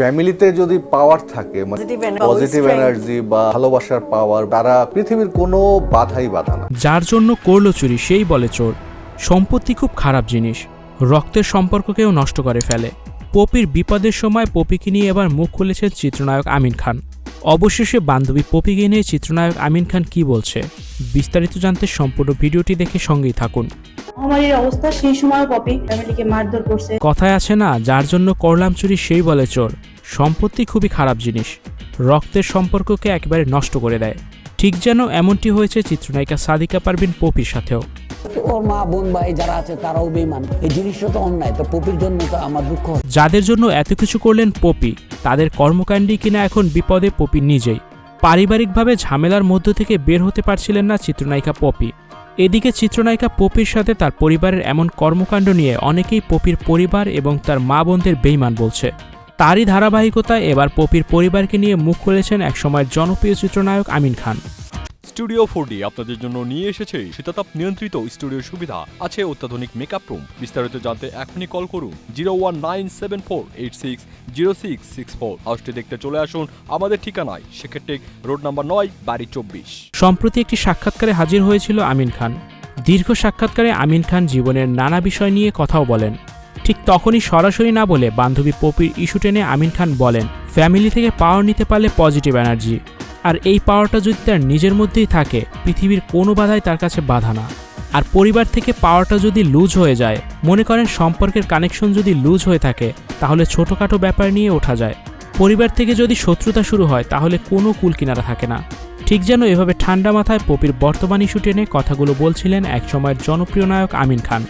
ফ্যামিলিতে যদি পাওয়ার থাকে মানে পজিটিভ এনার্জি বা ভালোবাসার পাওয়ার তারা পৃথিবীর কোনো বাধাই বাধা না। যার জন্য করল চুরি সেই বলে চোর। সম্পত্তি খুব খারাপ জিনিস। রক্তের সম্পর্ককেও নষ্ট করে ফেলে। পপির বিপদের সময় পপিকে নিয়ে এবার মুখ খুলেছেন চিত্রনায়ক আমিন খান। অবশেষে বান্ধবী পপিকে নিয়ে চিত্রনায়ক আমিন খান কি বলছে বিস্তারিত জানতে সম্পূর্ণ ভিডিওটি দেখে সঙ্গেই থাকুন। মহামারীর অবস্থা সেই সময় পপি ফ্যামিলিকে মারধর করছে। কথায় আছে না যার জন্য করলাম চুরি সেই বলে চোর। সম্পত্তি খুবই খারাপ জিনিস। রক্তের সম্পর্ককে একেবারে নষ্ট করে দেয়। ঠিক যেন এমনটি হয়েছে চিত্রনায়িকা সাদিকা পারবিন পপির সাথেও। ওর মা বোন ভাই যারা আছে তারাও বেমান এই জিনিসটা তো অন্যায়। তো পপির জন্য তো আমার দুঃখ যাদের জন্য এত কিছু করলেন পপি তাদের কর্মকাণ্ডই কিনা এখন বিপদে পপি নিজেই। পারিবারিকভাবে ঝামেলার মধ্য থেকে বের হতে পারছিলেন না চিত্রনায়িকা পপি। এদিকে চিত্রনায়িকা পপির সাথে তার পরিবারের এমন কর্মকাণ্ড নিয়ে অনেকেই পপির পরিবার এবং তার মা বোনদের বেইমান বলছে। তারই ধারাবাহিকতায় এবার পপির পরিবারকে নিয়ে মুখ খুলেছেন একসময়ের জনপ্রিয় চিত্রনায়ক আমিন খান। স্টুডিও ফোর আপনাদের জন্য নিয়ে এসেছে শীতাতাপ নিয়ন্ত্রিত স্টুডিও সুবিধা। আছে অত্যাধুনিক মেকআপ রুম বিস্তারিত জানতে এখনই কল করুন zero one nine seven four eight six zero six six four হাউসটি দেখতে চলে আসুন আমাদের ঠিকানায়। সেক্ষেত্রে রোড নাম্বার নয়, বাড়ি চব্বিশ। সম্প্রতি একটি সাক্ষাৎকারে হাজির হয়েছিল আমিন খান। দীর্ঘ সাক্ষাৎকারে আমিন খান জীবনের নানা বিষয় নিয়ে কথাও বলেন। ঠিক তখনই সরাসরি না বলে বান্ধবী পপির ইস্যু টেনে আমিন খান বলেন, ফ্যামিলি থেকে পাওয়ার নিতে পারলে পজিটিভ এনার্জি আর এই পাওয়ারটা যদি তার নিজের মধ্যেই থাকে, পৃথিবীর কোনো বাধাই তার কাছে বাধা না। আর পরিবার থেকে পাওয়ারটা যদি লুজ হয়ে যায়, মনে করেন সম্পর্কের কানেকশন যদি লুজ হয়ে থাকে, তাহলে ছোটোখাটো ব্যাপার নিয়ে ওঠা যায়। পরিবার থেকে যদি শত্রুতা শুরু হয়, তাহলে কোনো কুল কিনারা থাকে না। ঠিক যেন এভাবে ঠান্ডা মাথায় পপির বর্তমান ইস্যু টেনে কথাগুলো বলছিলেন একসময়ের জনপ্রিয় নায়ক আমিন খান।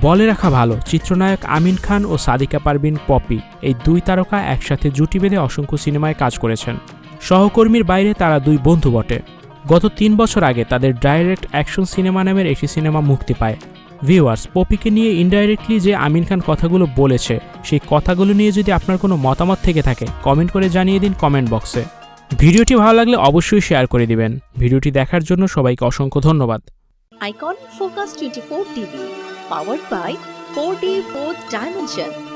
বলে রাখা ভালো, চিত্রনায়ক আমিন খান ও সাদিকা পারবিন পপি এই দুই তারকা একসাথে জুটি বেঁধে অসংখ্য সিনেমায় কাজ করেছেন। সহকর্মীর বাইরে তারা দুই বন্ধু বটে। গত তিন বছর আগে তাদের ডাইরেক্ট অ্যাকশন সিনেমা নামের একটি সিনেমা মুক্তি পায়। ভিউয়ার্স পপিকে নিয়ে ইনডাইরেক্টলি যে আমিন খান কথাগুলো বলেছে সেই কথাগুলো নিয়ে যদি আপনার কোনো মতামত থেকে থাকে কমেন্ট করে জানিয়ে দিন কমেন্ট বক্সে ভিডিওটি ভালো লাগলে অবশ্যই শেয়ার করে দিবেন। ভিডিওটি দেখার জন্য সবাইকে অসংখ্য ধন্যবাদ। Icon Focus 24 TV, powered by 4D 4th Dimension.